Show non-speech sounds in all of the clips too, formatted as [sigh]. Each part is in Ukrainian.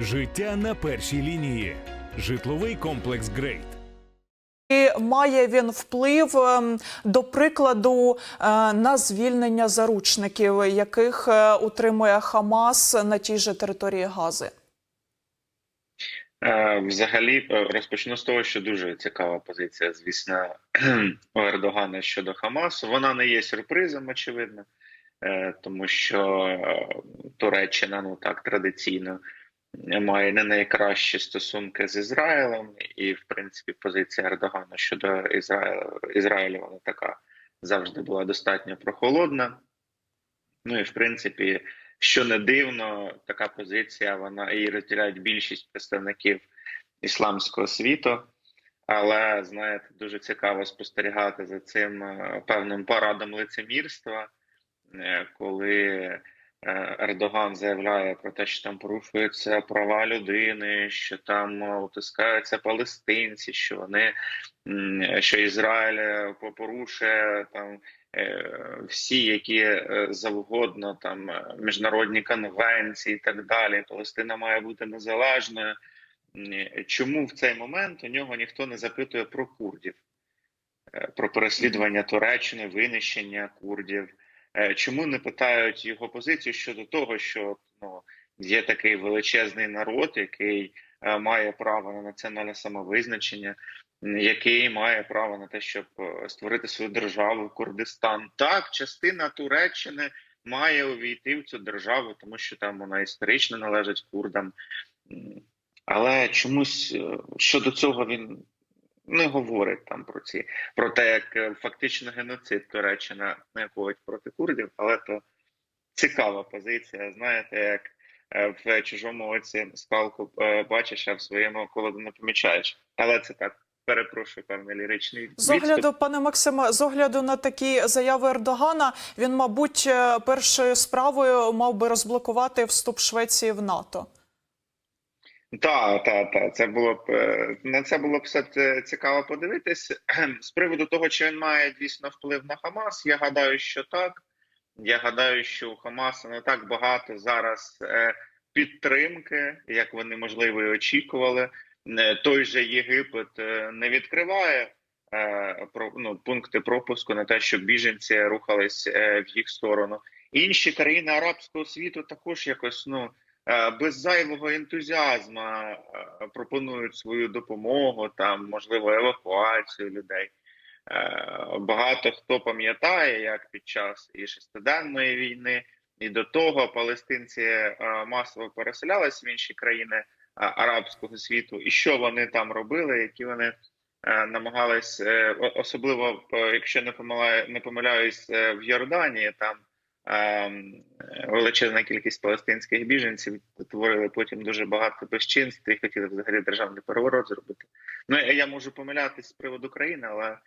Життя на першій лінії. Житловий комплекс Грейт. Має він вплив, ем, до прикладу, е, на звільнення заручників, яких е, утримує Хамас на тій же території Гази? Е, Взагалі розпочну з того, що дуже цікава позиція, звісно, [clears throat] Ердогана щодо Хамасу. Вона не є сюрпризом, очевидно, тому що Туреччина, ну так традиційно має не найкращі стосунки з Ізраїлем, і в принципі позиція Ердогана щодо Ізраїля Ізраїлю вона така завжди була достатньо прохолодна. Ну і в принципі, що не дивно, така позиція вона і розділяють більшість представників ісламського світу. Але знаєте, дуже цікаво спостерігати за цим е, певним парадом лицемірства, е, коли Ердоган заявляє про те, що там порушуються права людини, що там е, утискаються палестинці, що вони що Ізраїль е, порушує там е, всі, які е, завгодно там е, міжнародні конвенції і так далі. Палестина має бути незалежною. Чому в цей момент у нього ніхто не запитує про курдів, е, про переслідування Туреччини, винищення курдів? Е, Чому не питають його позицію щодо того, що ну є такий величезний народ, який е, має право на національне самовизначення, який має право на те, щоб е, створити свою державу Курдистан? Так, частина Туреччини має увійти в цю державу, тому що там вона історично належить курдам. Але чомусь щодо цього він не говорить там про ці про те, як е, фактично геноцид Туреччина не ходить проти курдів, але то цікава позиція. Знаєте, як е, в чужому оці скалку е, бачиш, а в своєму колоду не помічаєш. Але це так. Перепрошую, певний ліричний З огляду, пане Максиме, з огляду на такі заяви Ердогана, він, мабуть, першою справою мав би розблокувати вступ Швеції в НАТО. Так, так, так. Це було б е, на це було б все це цікаво подивитись. З приводу того, чи він має дійсно вплив на Хамас, я гадаю, що так. Я гадаю, що у Хамаса не так багато зараз е, підтримки, як вони можливо і очікували. Е, Той же Єгипет е, не відкриває е, про ну, пункти пропуску на те, щоб біженці рухались е, в їх сторону. Інші країни арабського світу також якось ну е, без зайвого ентузіазму е, пропонують свою допомогу, там можливо евакуацію людей. Е, Багато хто пам'ятає, як під час і шестиденної війни, і до того палестинці е, масово переселялись в інші країни е, арабського світу, і що вони там робили, які вони е, намагались, е, особливо е, якщо не помиляю, не помиляюсь, е, в Йорданії там е, величезна кількість палестинських біженців творили потім дуже багато безчинств і хотіли взагалі державний переворот зробити. Ну я можу помилятись з приводу країни, але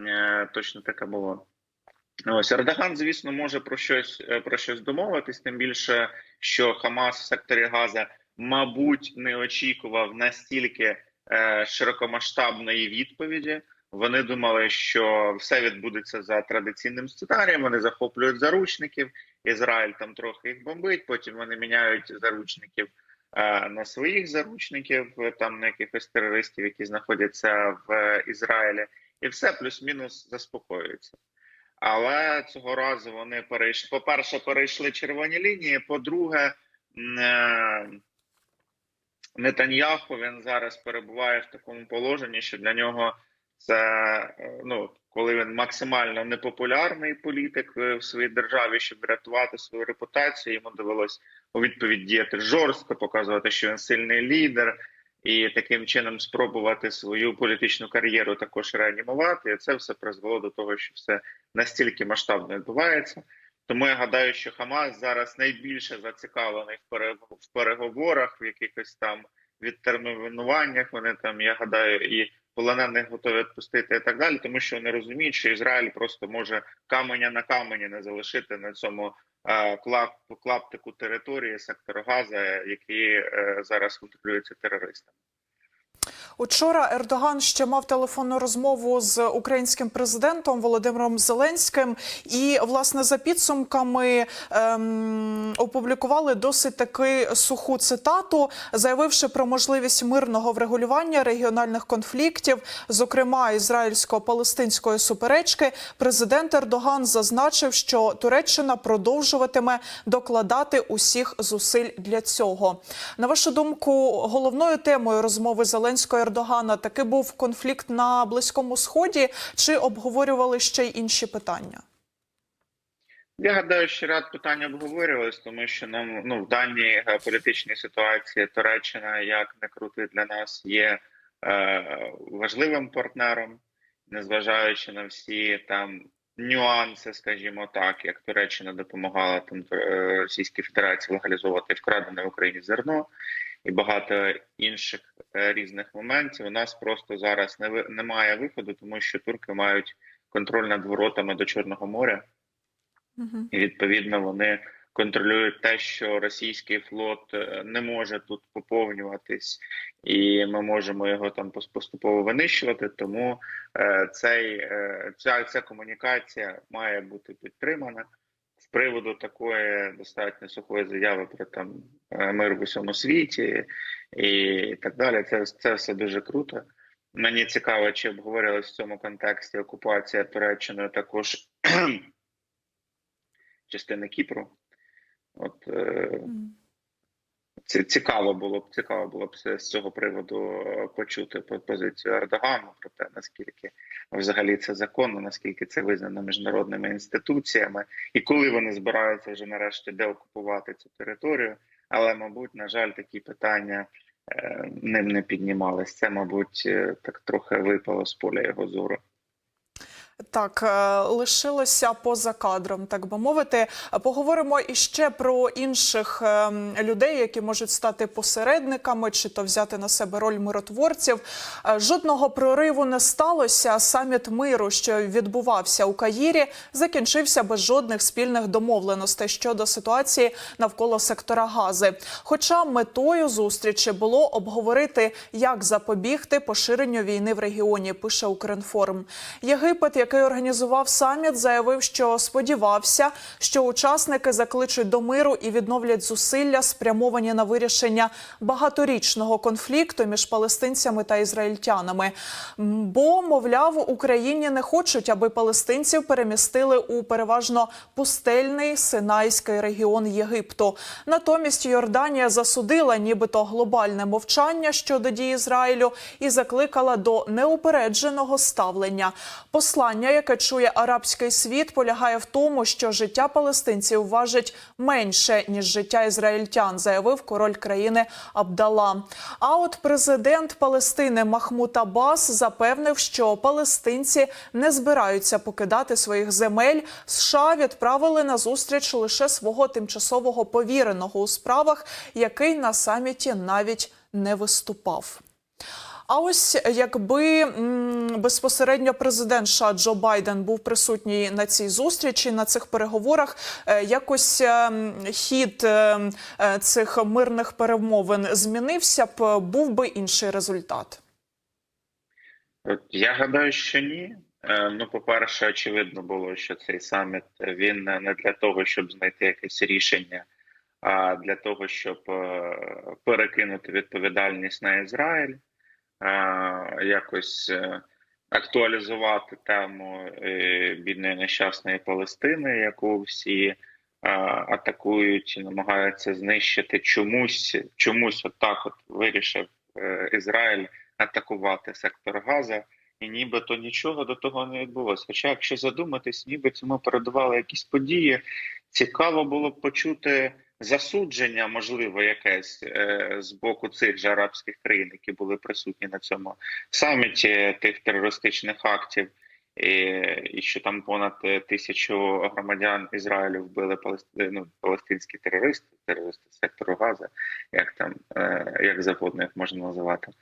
е, точно таке було. Ось Ердоган, звісно, може про щось е, про щось домовитись, тим більше, що Хамас в секторі Газа, мабуть, не очікував настільки е, широкомасштабної відповіді. Вони думали, що все відбудеться за традиційним сценарієм. Вони захоплюють заручників. Ізраїль там трохи їх бомбить. Потім вони міняють заручників е, на своїх заручників, е, там на якихось терористів, які знаходяться в е, Ізраїлі, і все плюс-мінус заспокоюється. Але цього разу вони перейшли. По-перше, перейшли червоні лінії. По-друге, е, Нетаньяху він зараз перебуває в такому положенні, що для нього це е, ну коли він максимально непопулярний політик е, в своїй державі, щоб врятувати свою репутацію, йому довелось у відповідь діяти жорстко, показувати, що він сильний лідер, і таким чином спробувати свою політичну кар'єру також реанімувати. І це все призвело до того, що все настільки масштабно відбувається. Тому я гадаю, що Хамас зараз найбільше зацікавлений в пере- в переговорах, в якихось там відтермінуваннях. Вони там, я гадаю, і полонених готові відпустити і так далі, тому що вони розуміють, що Ізраїль просто може каменя на камені не залишити на цьому е, клап, клаптику території сектору Газа, який е, зараз контролюється терористами. Учора Ердоган ще мав телефонну розмову з українським президентом Володимиром Зеленським, і власне за підсумками ем, опублікували досить таки суху цитату, заявивши про можливість мирного врегулювання регіональних конфліктів, зокрема ізраїльсько-палестинської суперечки. Президент Ердоган зазначив, що Туреччина продовжуватиме докладати усіх зусиль для цього. На вашу думку, головною темою розмови Зеленського Ердогана. Таки був конфлікт на Близькому Сході, чи обговорювали ще й інші питання? Я гадаю, що ряд питань обговорювалось, тому що нам ну в даній геополітичній ситуації Туреччина, як не крути для нас, є е, важливим партнером, незважаючи на всі там нюанси, скажімо так, як Туреччина допомагала там е, Російській Федерації легалізовувати вкрадене в Україні зерно і багато інших е, різних моментів. У нас просто зараз не немає виходу, тому що турки мають контроль над воротами до Чорного моря. І відповідно вони контролюють те, що російський флот е, не може тут поповнюватись, і ми можемо його там поступово винищувати. Тому е, цей ця, ця комунікація має бути підтримана. Приводу такої достатньо сухої заяви про там е, мир в усьому світі і так далі. Це, це все дуже круто. Мені цікаво, чи обговорилась в цьому контексті окупація Туреччиною також [clears throat] частини Кіпру. От ці- цікаво було б цікаво було б з цього приводу е, почути по- позицію Ердогану про те, наскільки взагалі це законно, наскільки це визнано міжнародними інституціями, і коли вони збираються вже нарешті деокупувати цю територію. Але, мабуть, на жаль, такі питання е, ним не піднімались. Це, мабуть, е, так трохи випало з поля його зору. Так, е, лишилося поза кадром, так би мовити. Поговоримо іще про інших ем, людей, які можуть стати посередниками, чи то взяти на себе роль миротворців. Е, Жодного прориву не сталося. Саміт миру, що відбувався у Каїрі, закінчився без жодних спільних домовленостей щодо ситуації навколо сектора Гази. Хоча метою зустрічі було обговорити, як запобігти поширенню війни в регіоні. Пише Укрінформ. Єгипет, який організував саміт, заявив, що сподівався, що учасники закличуть до миру і відновлять зусилля, спрямовані на вирішення багаторічного конфлікту між палестинцями та ізраїльтянами. Бо, мовляв, Україні не хочуть, аби палестинців перемістили у переважно пустельний Синайський регіон Єгипту. Натомість Йорданія засудила нібито глобальне мовчання щодо дій Ізраїлю і закликала до неупередженого ставлення. Послання, яке чує арабський світ, полягає в тому, що життя палестинців важить менше ніж життя ізраїльтян, заявив король країни Абдала. А от президент Палестини Махмуд Аббас запевнив, що палестинці не збираються покидати своїх земель. США відправили на зустріч лише свого тимчасового повіреного у справах, який на саміті навіть не виступав. А ось якби безпосередньо президент США Джо Байден був присутній на цій зустрічі, на цих переговорах, е, якось е, хід е, цих мирних перемовин змінився б, був би інший результат. Я гадаю, що ні. Ну, по-перше, очевидно було, що цей саміт він не для того, щоб знайти якесь рішення, а для того, щоб перекинути відповідальність на Ізраїль, якось е, актуалізувати тему е, бідної нещасної Палестини, яку всі е, атакують і намагаються знищити. Чомусь, чомусь, отак, от вирішив е, Ізраїль атакувати сектор Газа, і нібито нічого до того не відбулося. Хоча, якщо задуматись, ніби цьому передували якісь події, цікаво було б почути засудження, можливо, якесь е, з боку цих же арабських країн, які були присутні на цьому саміті тих терористичних актів. І, і що там понад е, тисячу громадян Ізраїлю вбили палести, ну, палестинські терористи, терористи сектору Газа, як там е, як завгодно їх можна називати.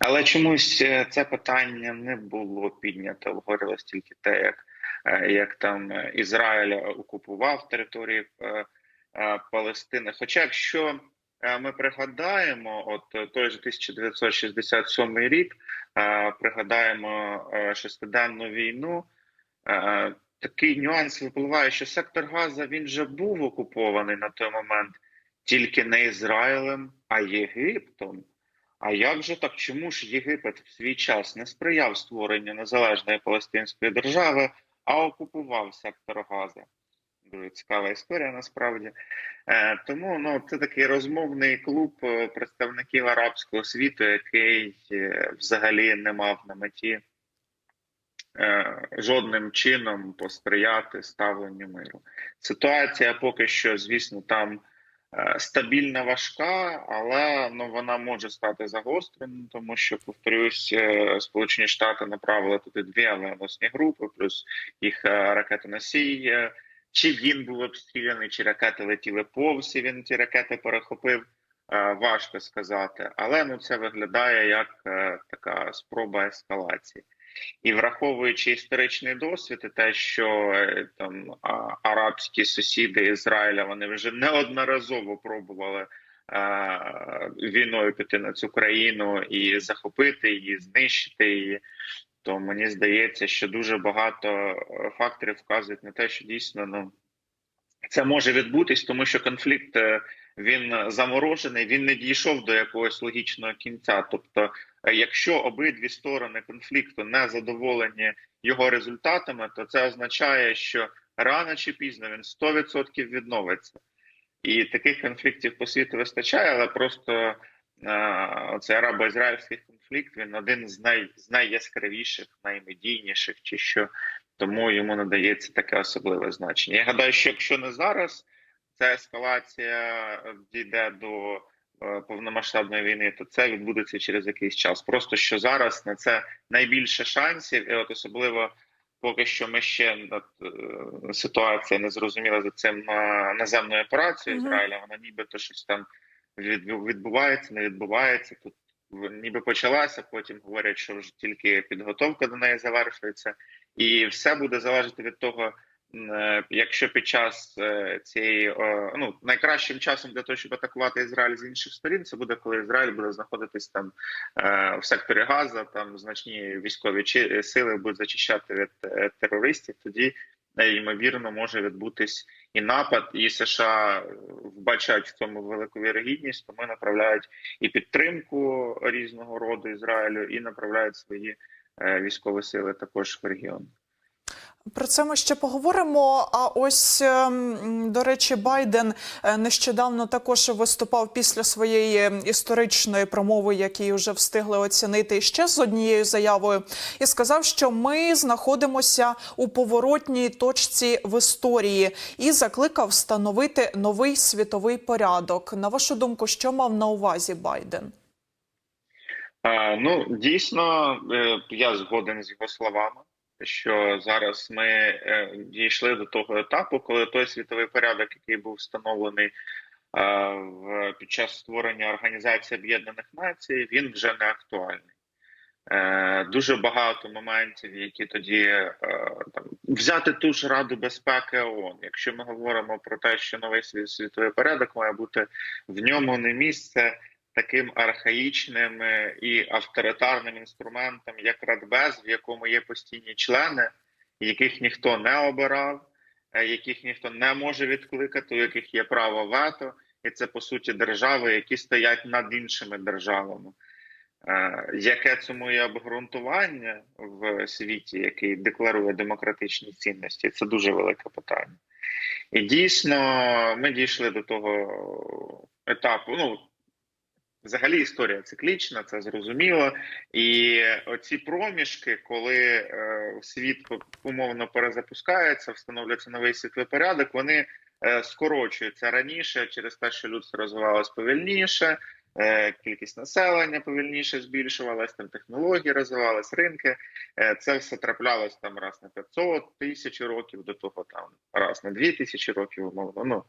Але чомусь е, це питання не було піднято. Обговорилось тільки те, як, е, як там е, Ізраїль окупував території е, е, Палестини. Хоча, якщо е, ми пригадаємо, от е, той же 1967 рік, е, пригадаємо е, шестиденну війну. е, Такий нюанс випливає, що сектор Газа він вже був окупований на той момент тільки не Ізраїлем, а Єгиптом. А як же так? Чому ж Єгипет в свій час не сприяв створенню незалежної палестинської держави, а окупував сектор Газа? Цікава історія насправді. Е, тому ну, це такий розмовний клуб е, представників арабського світу, який е, взагалі не мав на меті жодним чином посприяти ставленню миру. Ситуація поки що, звісно, там стабільна, важка, але ну, вона може стати загостреною, тому що, повторюсь, Сполучені Штати направили туди дві авіаносні групи, плюс їх ракетоносій. Чи він був обстріляний, чи ракети летіли повз, і він ті ракети перехопив. е, Важко сказати, але ну це виглядає як е, така спроба ескалації. І враховуючи історичний досвід, і те, що е, там арабські сусіди Ізраїля вони вже неодноразово пробували війною піти на цю країну і захопити її, знищити її. То мені здається, що дуже багато е, факторів вказують на те, що дійсно ну це може відбутись, тому що конфлікт е, він заморожений, він не дійшов до якогось логічного кінця. Тобто, е, якщо обидві сторони конфлікту не задоволені його результатами, то це означає, що рано чи пізно він 100% відновиться. І таких конфліктів по світу вистачає, але просто е, цей арабо-ізраїльський конфлікт він один з, най, з найяскравіших, наймедійніших, чи що тому йому надається таке особливе значення. Я гадаю, що якщо не зараз ця ескалація дійде до е, повномасштабної війни, то це відбудеться через якийсь час. Просто що зараз на це найбільше шансів, і от особливо. Поки що ми ще от, е, ситуація не зрозуміла за цим е, наземною операцією Ізраїля. Вона нібито щось там відбувається, не відбувається. Тут ніби почалася. Потім говорять, що вже тільки підготовка до неї завершується, і все буде залежати від того, е, якщо під час е, цієї ну найкращим часом для того, щоб атакувати Ізраїль з інших сторін, це буде коли Ізраїль буде знаходитись там е, в секторі Газа, там значні військові сили будуть зачищати від терористів. Тоді е, ймовірно може відбутись і напад, і США вбачають в цьому велику вірогідність, тому направляють і підтримку різного роду Ізраїлю, і направляють свої е, військові сили також в регіон. Про це ми ще поговоримо. А ось, ем, до речі, Байден е, нещодавно також виступав після своєї історичної промови, які вже встигли оцінити ще з однією заявою, і сказав, що ми знаходимося у поворотній точці в історії і закликав встановити новий світовий порядок. На вашу думку, що мав на увазі Байден? Ну дійсно, е, я згоден з його словами, що зараз ми е, дійшли до того етапу, коли той світовий порядок, який був встановлений е, в під час створення Організації Об'єднаних Націй, він вже не актуальний. Е, Дуже багато моментів, які тоді там взяти ту ж Раду безпеки ООН. Якщо ми говоримо про те, що новий світ- світовий порядок має бути в ньому не місце таким архаїчним е, і авторитарним інструментом, як Радбез, в якому є постійні члени, яких ніхто не обирав, е, яких ніхто не може відкликати, у яких є право вето, і це по суті держави, які стоять над іншими державами. Е, Яке цьому є обґрунтування в світі, який декларує демократичні цінності? Це дуже велике питання. І дійсно, ми дійшли до того етапу. Ну, взагалі, історія циклічна, це зрозуміло. І оці проміжки, коли е, світ умовно перезапускається, встановлюється новий світовий порядок, вони е, скорочуються раніше через те, що людство розвивалось повільніше. Е, Кількість населення повільніше збільшувалась, там технології розвивались, ринки. Е, Це все траплялось там раз на 500 тисяч років, до того там раз на 2 тисячі років, умовно. Ну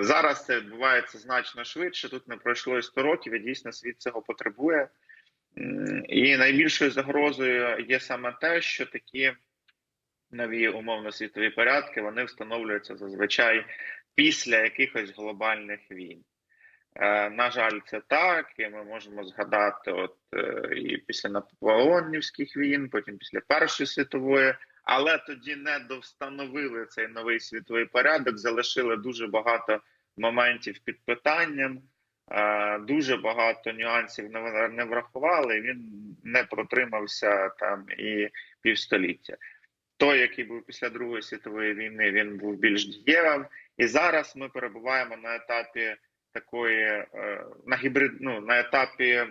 зараз це відбувається значно швидше. Тут не пройшло і 100 років, і дійсно світ цього потребує. І найбільшою загрозою є саме те, що такі нові умовно світові порядки вони встановлюються зазвичай після якихось глобальних війн. Е, На жаль, це так, і ми можемо згадати, от е, і після наполеонівських війн, потім після Першої світової, але тоді не довстановили цей новий світовий порядок, залишили дуже багато моментів під питанням, е, дуже багато нюансів не врахували. Він не протримався там і півстоліття. Той, який був після Другої світової війни, він був більш дієвим, і зараз ми перебуваємо на етапі такої е, на гібрид, ну, на етапі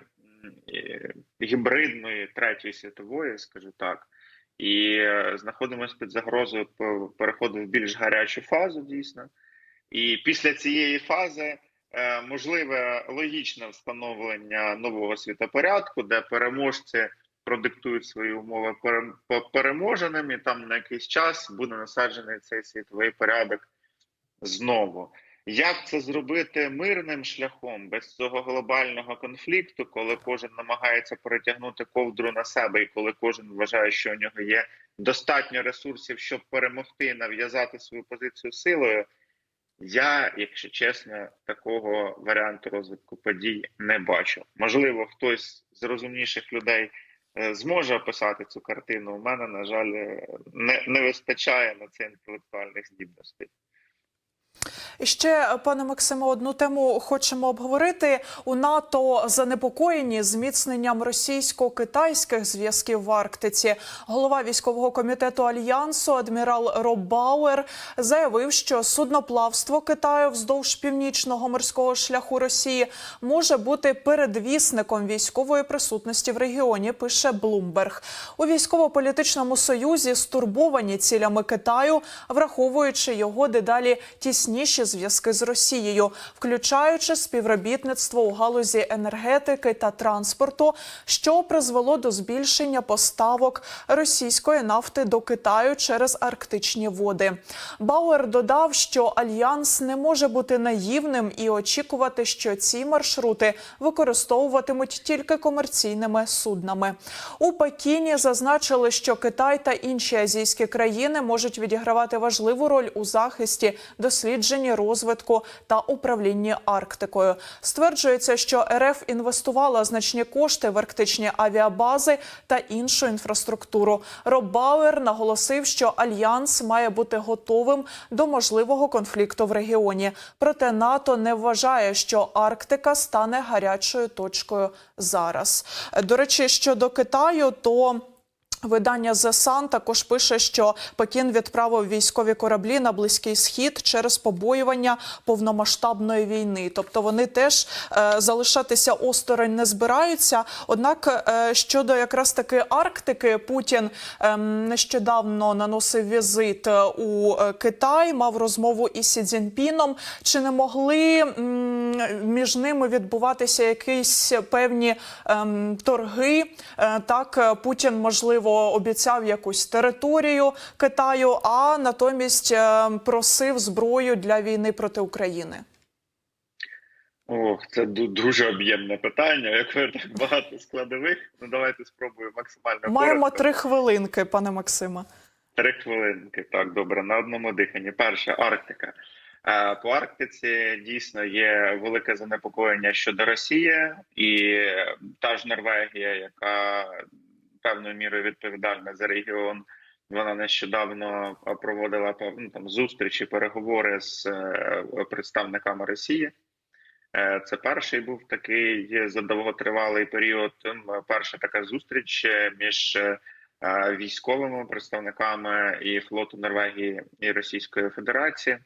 гібридної третьої світової, скажу так, і е, знаходимося під загрозою переходу в більш гарячу фазу, дійсно. І після цієї фази е, можливе логічне встановлення нового світопорядку, де переможці продиктують свої умови пере- переможеним, і там на якийсь час буде насаджений цей світовий порядок знову. Як це зробити мирним шляхом без цього глобального конфлікту, коли кожен намагається перетягнути ковдру на себе, і коли кожен вважає, що у нього є достатньо ресурсів, щоб перемогти і нав'язати свою позицію силою? Я, якщо чесно, такого варіанту розвитку подій не бачу. Можливо, хтось з розумніших людей е, зможе описати цю картину. У мене, на жаль, е, не, не вистачає на це інтелектуальних здібностей. Ще, пане Максиме, одну тему хочемо обговорити. У НАТО занепокоєні зміцненням російсько-китайських зв'язків в Арктиці. Голова військового комітету альянсу адмірал Роб Бауер заявив, що судноплавство Китаю вздовж північного морського шляху Росії може бути передвісником військової присутності в регіоні. Пише Блумберг у військово-політичному союзі стурбовані цілями Китаю, враховуючи його дедалі тісніші зв'язки з Росією, включаючи співробітництво у галузі енергетики та транспорту, що призвело до збільшення поставок російської нафти до Китаю через арктичні води. Бауер додав, що альянс не може бути наївним і очікувати, що ці маршрути використовуватимуть тільки комерційними суднами. У Пекіні зазначили, що Китай та інші азійські країни можуть відігравати важливу роль у захисті, дослідженні, розвитку та управлінні Арктикою. Стверджується, що РФ інвестувала значні кошти в арктичні авіабази та іншу інфраструктуру. Роб Бауер наголосив, що альянс має бути готовим до можливого конфлікту в регіоні. Проте НАТО не вважає, що Арктика стане гарячою точкою зараз. До речі, щодо Китаю, то Видання The Sun також пише, що Пекін відправив військові кораблі на близький схід через побоювання повномасштабної війни. Тобто вони теж е, залишатися осторонь не збираються. Однак е, щодо якраз таки Арктики, Путін е, нещодавно наносив візит е, у е, Китай, мав розмову із Сі Цзіньпіном. Чи не могли м, між ними відбуватися якісь певні ем, торги? Е, так, е, Путін можливо обіцяв якусь територію Китаю, а натомість е, просив зброю для війни проти України. Ох, це дуже об'ємне питання. Як так багато складових. Ну давайте спробую максимально Маємо коротко. три хвилинки, пане Максиме. Три хвилинки. Так, добре, на одному диханні. Перше, Арктика. Е, По Арктиці дійсно є велике занепокоєння щодо Росії і та ж Норвегія, яка певною мірою відповідальна за регіон. Вона нещодавно проводила певну там зустрічі, переговори з е, представниками Росії. Е, Це перший був такий за довготривалий період. Перша така зустріч е, між військовими представниками і флоту Норвегії і Російської Федерації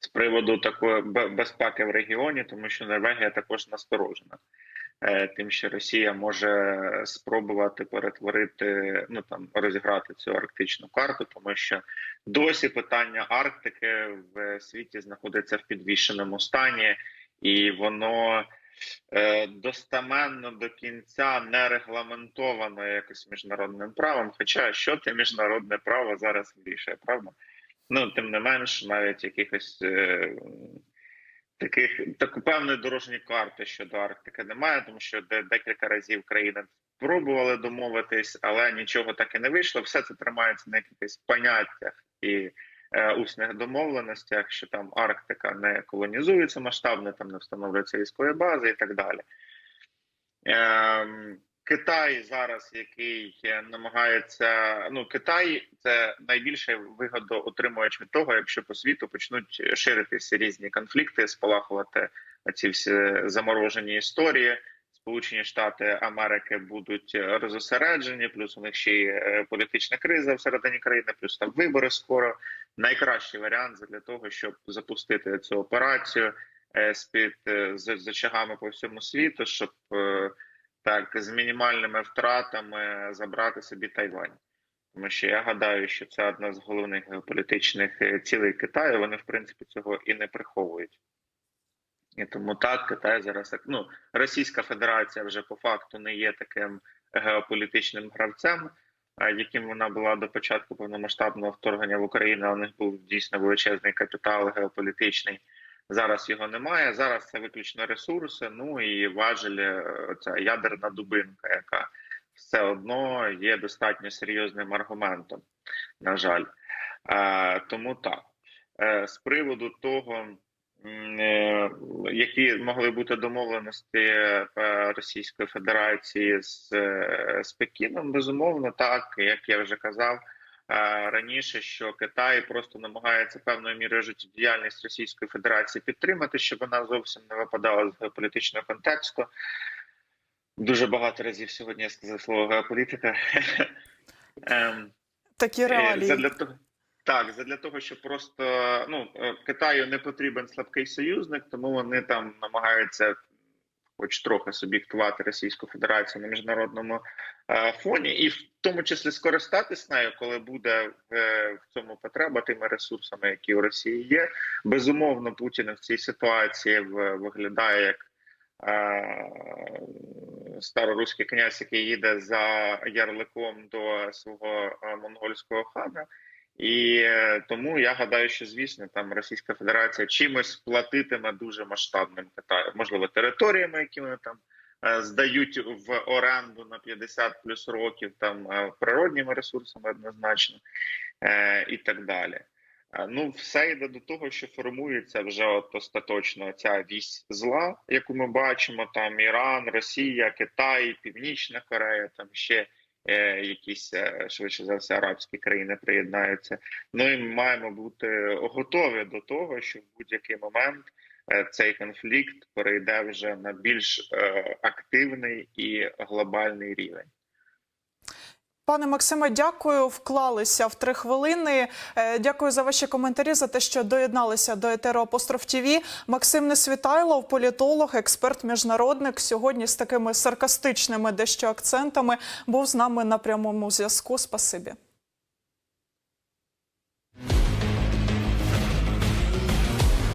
з приводу такої бе- безпеки в регіоні, тому що Норвегія також насторожена. Е, Тим, що Росія може спробувати перетворити, ну там розіграти цю арктичну карту, тому що досі питання Арктики в світі знаходиться в підвішеному стані, і воно е, достаменно до кінця не регламентовано якось міжнародним правом. Хоча що те міжнародне право зараз вирішує, правда? Ну тим не менш, навіть якихось е, таких так певної дорожньої карти щодо Арктики немає, тому що де декілька разів країни пробували домовитись, але нічого так і не вийшло. Все це тримається на якихось поняттях і е, усних домовленостях, що там Арктика не колонізується масштабно, там не встановлюється військові бази і так далі. Ем, Китай зараз, який е, намагається, ну Китай це найбільше вигодоотримувач від того, якщо по світу почнуть ширитися різні конфлікти, спалахувати ці всі заморожені історії. Сполучені Штати Америки будуть розосереджені, плюс у них ще й е, політична криза всередині країни, плюс там вибори скоро. Найкращий варіант для того, щоб запустити цю операцію е, з під з, з очагами по всьому світу, щоб так з мінімальними втратами забрати собі Тайвань. Тому що я гадаю, що це одна з головних геополітичних е, цілей Китаю. Вони в принципі цього і не приховують. І тому так Китай зараз ну Російська Федерація вже по факту не є таким геополітичним гравцем, яким вона була до початку повномасштабного вторгнення в Україну. У них був дійсно величезний капітал геополітичний. Зараз його немає. Зараз це виключно ресурси. Ну і важель е, ця ядерна дубинка, яка все одно є достатньо серйозним аргументом. На жаль, Е, тому так Е, з приводу того. Які могли бути домовленості Російської Федерації з, з Пекіном, безумовно, так як я вже казав раніше, що Китай просто намагається певною мірою життєдіяльність Російської Федерації підтримати, щоб вона зовсім не випадала з геополітичного контексту. Дуже багато разів сьогодні я сказав слово геополітика. [laughs] Ем, Такі Е, реалії. Задля того, так, задля того, що просто ну е, Китаю не потрібен слабкий союзник, тому вони там намагаються, хоч трохи суб'єктувати Російську Федерацію на міжнародному е, фоні, і в тому числі скористатись нею, коли буде в, е, в цьому потреба тими ресурсами, які у Росії є. Безумовно, Путін в цій ситуації в- виглядає як. е, Староруський князь, який їде за ярликом до свого монгольського хана, і е, тому я гадаю, що звісно там Російська Федерація чимось платитиме дуже масштабним Китаю, можливо, територіями, які вони там е, здають в оренду на 50 плюс років, там е, природніми ресурсами однозначно і так далі. Ну, все йде до того, що формується вже от остаточно ця вісь зла, яку ми бачимо: там Іран, Росія, Китай, Північна Корея, там ще якісь е, швидше за все арабські країни приєднаються. Ну і ми маємо бути готові до того, що в будь-який момент е, цей конфлікт перейде вже на більш е, активний і глобальний рівень. Пане Максиме, дякую. Вклалися в три хвилини. Е, Дякую за ваші коментарі, за те, що доєдналися до етеру Апостроф ТІВІ. Максим Несвітайлов, політолог, експерт, міжнародник. Сьогодні з такими саркастичними дещо акцентами був з нами на прямому зв'язку. Спасибі.